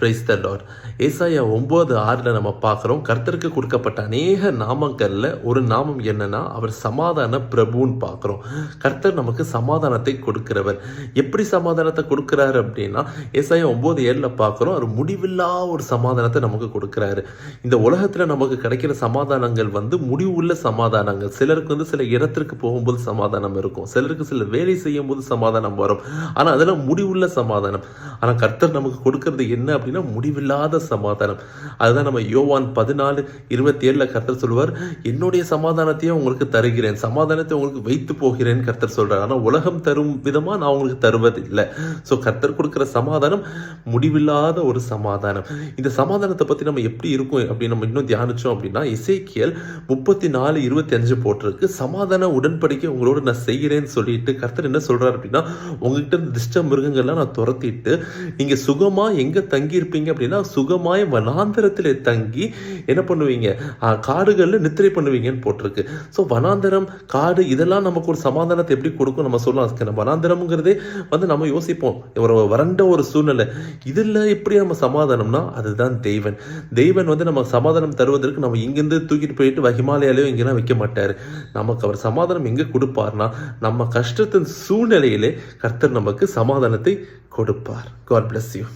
Praise the Lord ஏசாயா ஒம்பது ஆறில் நம்ம பார்க்குறோம் கர்த்தருக்கு கொடுக்கப்பட்ட அநேக நாமங்களில் ஒரு நாமம் என்னன்னா அவர் சமாதான பிரபுன்னு பார்க்குறோம். கர்த்தர் நமக்கு சமாதானத்தை கொடுக்கிறவர். எப்படி சமாதானத்தை கொடுக்குறாரு அப்படின்னா ஏசாயா ஒம்பது ஏழில் பார்க்குறோம் அவர் முடிவில்லா ஒரு சமாதானத்தை நமக்கு கொடுக்குறாரு. இந்த உலகத்தில் நமக்கு கிடைக்கிற சமாதானங்கள் வந்து முடிவுள்ள சமாதானங்கள். சிலருக்கு வந்து சில இடத்திற்கு போகும்போது சமாதானம் இருக்கும். சிலருக்கு சில வேலை செய்யும் போது சமாதானம் வரும். ஆனால் அதெல்லாம் முடிவுள்ள சமாதானம். ஆனால் கர்த்தர் நமக்கு கொடுக்கறது என்ன அப்படின்னா முடிவில்லாத சமாதானம். அதுதான் நம்ம யோவான் பதினாலு இருபத்தி ஏழில் கர்த்தர் சொல்லுவார் என்னுடைய சமாதானத்தையும் உங்களுக்கு தருகிறேன். சமாதானத்தை உங்களுக்கு வைத்து போகிறேன் கர்த்தர் சொல்றார். ஆனால் உலகம் தரும் விதமாக நான் உங்களுக்கு தருவது இல்லை ஸோ கர்த்தர் கொடுக்குற சமாதானம் முடிவில்லாத ஒரு சமாதானம். இந்த சமாதானத்தை பற்றி நம்ம எப்படி இருக்கும் அப்படின்னு நம்ம இன்னும் தியானிச்சோம் அப்படின்னா இசைக்கியல் முப்பத்தி நாலு இருபத்தி அஞ்சு போட்டிருக்கு. சமாதான உடன்படிக்கை உங்களோட நான் செய்கிறேன்னு சொல்லிட்டு கர்த்தர் என்ன சொல்றாரு அப்படின்னா உங்ககிட்ட இருந்த திஷ்ட மிருகங்கள்லாம் நான் துரத்திட்டு நீங்க சுகமா எங்க தங்கி இருப்பீங்க அப்படின்னா சுகமாய் வனாந்தரத்தில் தங்கி என்ன பண்ணுவீங்க? காடுகளில் நித்திரை பண்ணுவீங்கன்னு போட்டிருக்கு. ஸோ வனாந்தரம் காடு இதெல்லாம் நமக்கு ஒரு சமாதானத்தை எப்படி கொடுக்கும்? நம்ம சொல்லலாம். வனாந்தரம்ங்கிறதே வந்து நம்ம யோசிப்போம். ஒரு வறண்ட ஒரு சூழ்நிலை. இதில் எப்படி நம்ம சமாதானம்னா அதுதான் தெய்வன். தெய்வன் வந்து நம்ம சமாதானம் தருவதற்கு நம்ம இங்கிருந்து தூக்கிட்டு போயிட்டு ஹிமாலயாலையோ இங்கெல்லாம் வைக்க மாட்டார். நமக்கு அவர் சமாதானம் எங்கே கொடுப்பார்னா நம்ம கஷ்டத்தின் சூழ்நிலையிலே கர்த்தர் நமக்கு சமாதானத்தை கொடுப்பார். God bless you